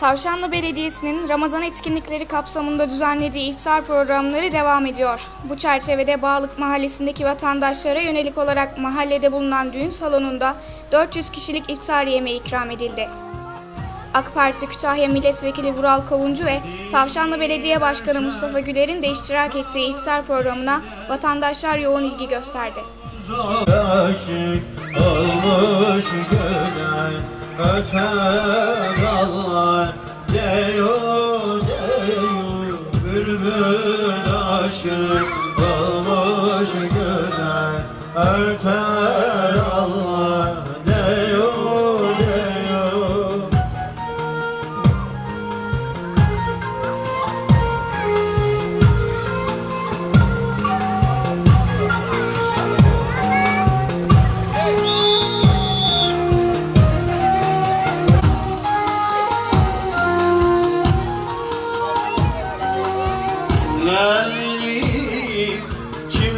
Tavşanlı Belediyesi'nin Ramazan etkinlikleri kapsamında düzenlediği iftar programları devam ediyor. Bu çerçevede Bağlık Mahallesi'ndeki vatandaşlara yönelik olarak mahallede bulunan düğün salonunda 400 kişilik iftar yemeği ikram edildi. AK Parti Kütahya Milletvekili Vural Kavuncu ve Tavşanlı Belediye Başkanı Mustafa Güler'in de iştirak ettiği iftar programına vatandaşlar yoğun ilgi gösterdi. Aşık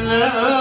嗯嗯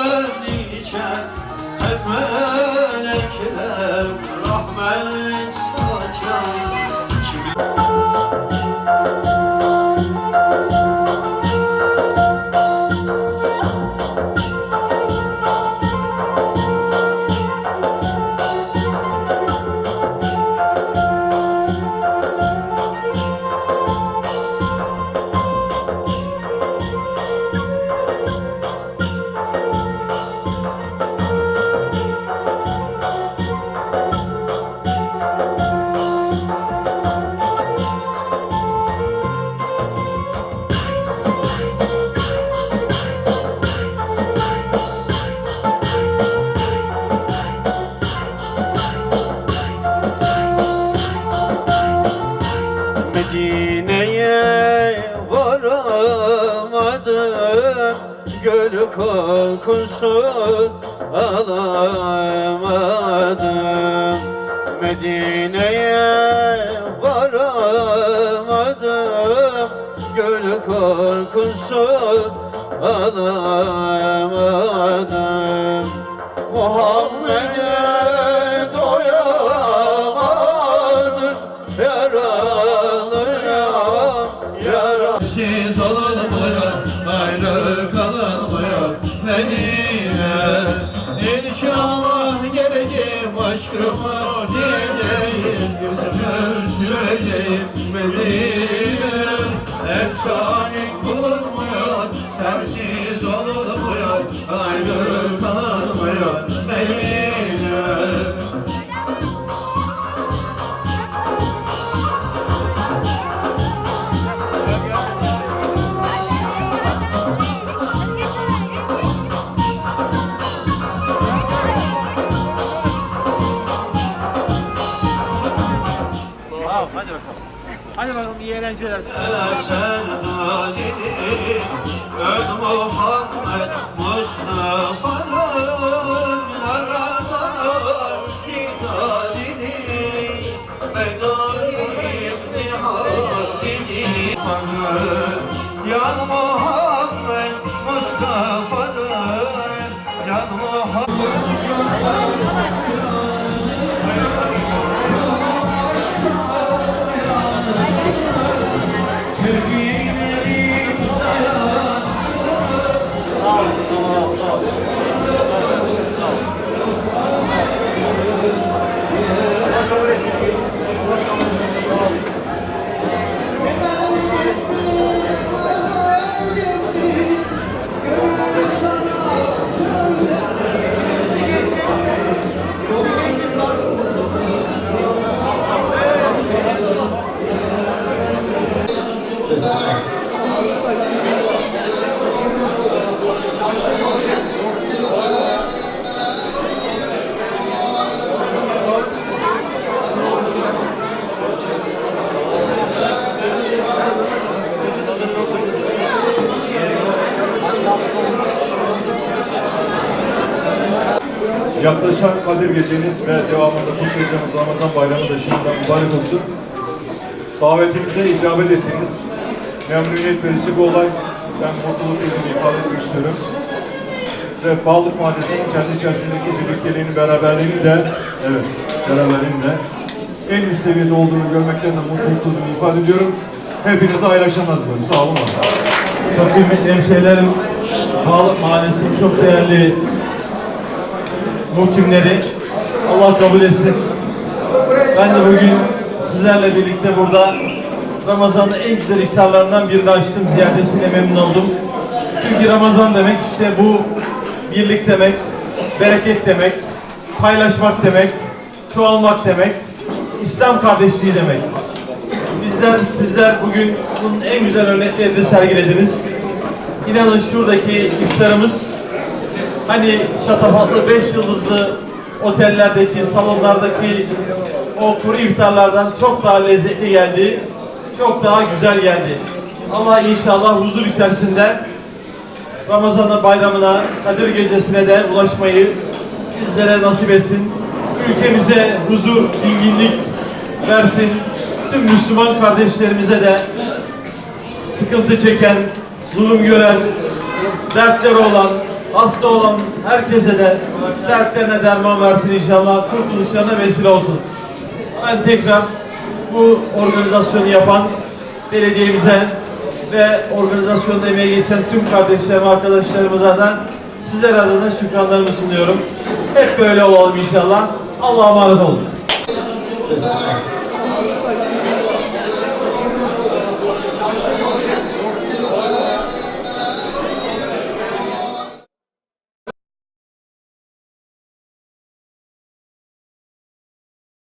kokusu alamadım. Medine'ye varamadım. Gül kokusu alamadım. Muhammed'e İnşallah geleceğim aşkımı diyeceğim Yüzümü süreceğim Medine Efsanik bulunmuyor, sensiz olunmuyor Ayrı bakalım iyi eğlenceler. Serdali Öz Muhammed Mustafa'nın Yaradan Hidalini Medali İbni Ya Yaklaşan Kadir Geceniz ve devamında kutlayacağımız Ramazan Bayramı da şimdiden mübarek olsun. Davetimize icabet ettiniz. Memnuniyet verici bir olay. Ben mutluluk yüzünü ifade etmek istiyorum. ve Bağlık Mahallesi'nin kendi içerisindeki birlikteliğini, beraberliğini de, evet, beraberliğini de en üst seviyede olduğunu görmekten de mutluluk duyduğumu ifade ediyorum. Hepinize hayırlı akşamlar diliyorum. Sağ olun. Çok kıymetli hemşehrilerim, Bağlık Mahallesi'nin çok değerli muhkimleri Allah kabul etsin. Ben de bugün sizlerle birlikte burada Ramazan'ın en güzel iftarlarından birini açtım. Ziyadesiyle memnun oldum. Çünkü Ramazan demek işte bu birlik demek, bereket demek, paylaşmak demek, çoğalmak demek, İslam kardeşliği demek. Bizler, sizler bugün bunun en güzel örneklerini sergilediniz. İnanın şuradaki iftarımız hani şatafatlı 5 yıldızlı otellerdeki, salonlardaki o kuru iftarlardan çok daha lezzetli geldi. Çok daha güzel geldi. Allah inşallah huzur içerisinde Ramazan'a, bayramına, Kadir Gecesi'ne de ulaşmayı bizlere nasip etsin. Ülkemize huzur, dinginlik versin. Tüm Müslüman kardeşlerimize de sıkıntı çeken, zulüm gören, dertleri olan, hasta olan herkese de dertlerine derman versin inşallah. Kurtuluşlarına vesile olsun. Ben tekrar bu organizasyonu yapan belediyemize ve organizasyonda emeği geçen tüm kardeşlerime, arkadaşlarımıza da sizler adına şükranlarımı sunuyorum. Hep böyle olalım inşallah. Allah'a emanet olun.